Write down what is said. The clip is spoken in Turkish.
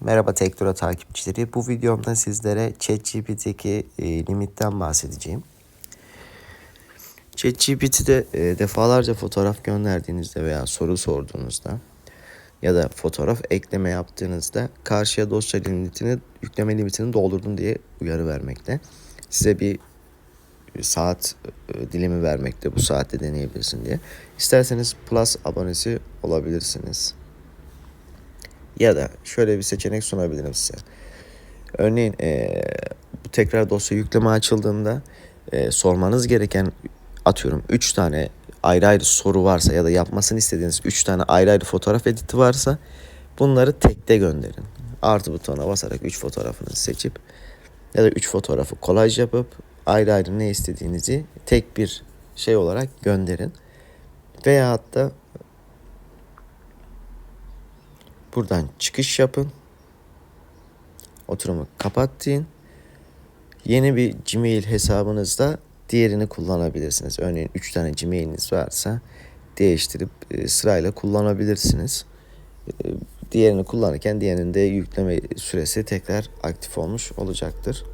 Merhaba Tektura takipçileri. Bu videomda sizlere ChatGPT'deki e, limitten bahsedeceğim. ChatGPT'de e, defalarca fotoğraf gönderdiğinizde veya soru sorduğunuzda ya da fotoğraf ekleme yaptığınızda karşıya dosya limitini, yükleme limitini doldurdun diye uyarı vermekte. Size bir saat e, dilimi vermekte bu saatte deneyebilirsin diye. İsterseniz Plus abonesi olabilirsiniz. Ya da şöyle bir seçenek sunabilirim size. Örneğin e, bu tekrar dosya yükleme açıldığında e, sormanız gereken atıyorum 3 tane ayrı ayrı soru varsa ya da yapmasını istediğiniz 3 tane ayrı ayrı fotoğraf editi varsa bunları tekte gönderin. Artı butona basarak 3 fotoğrafını seçip ya da 3 fotoğrafı kolaj yapıp ayrı ayrı ne istediğinizi tek bir şey olarak gönderin. Veya hatta Buradan çıkış yapın. Oturumu kapat deyin. Yeni bir Gmail hesabınızda diğerini kullanabilirsiniz. Örneğin 3 tane Gmail'iniz varsa değiştirip e, sırayla kullanabilirsiniz. E, Diğerini kullanırken diğerinin de yükleme süresi tekrar aktif olmuş olacaktır.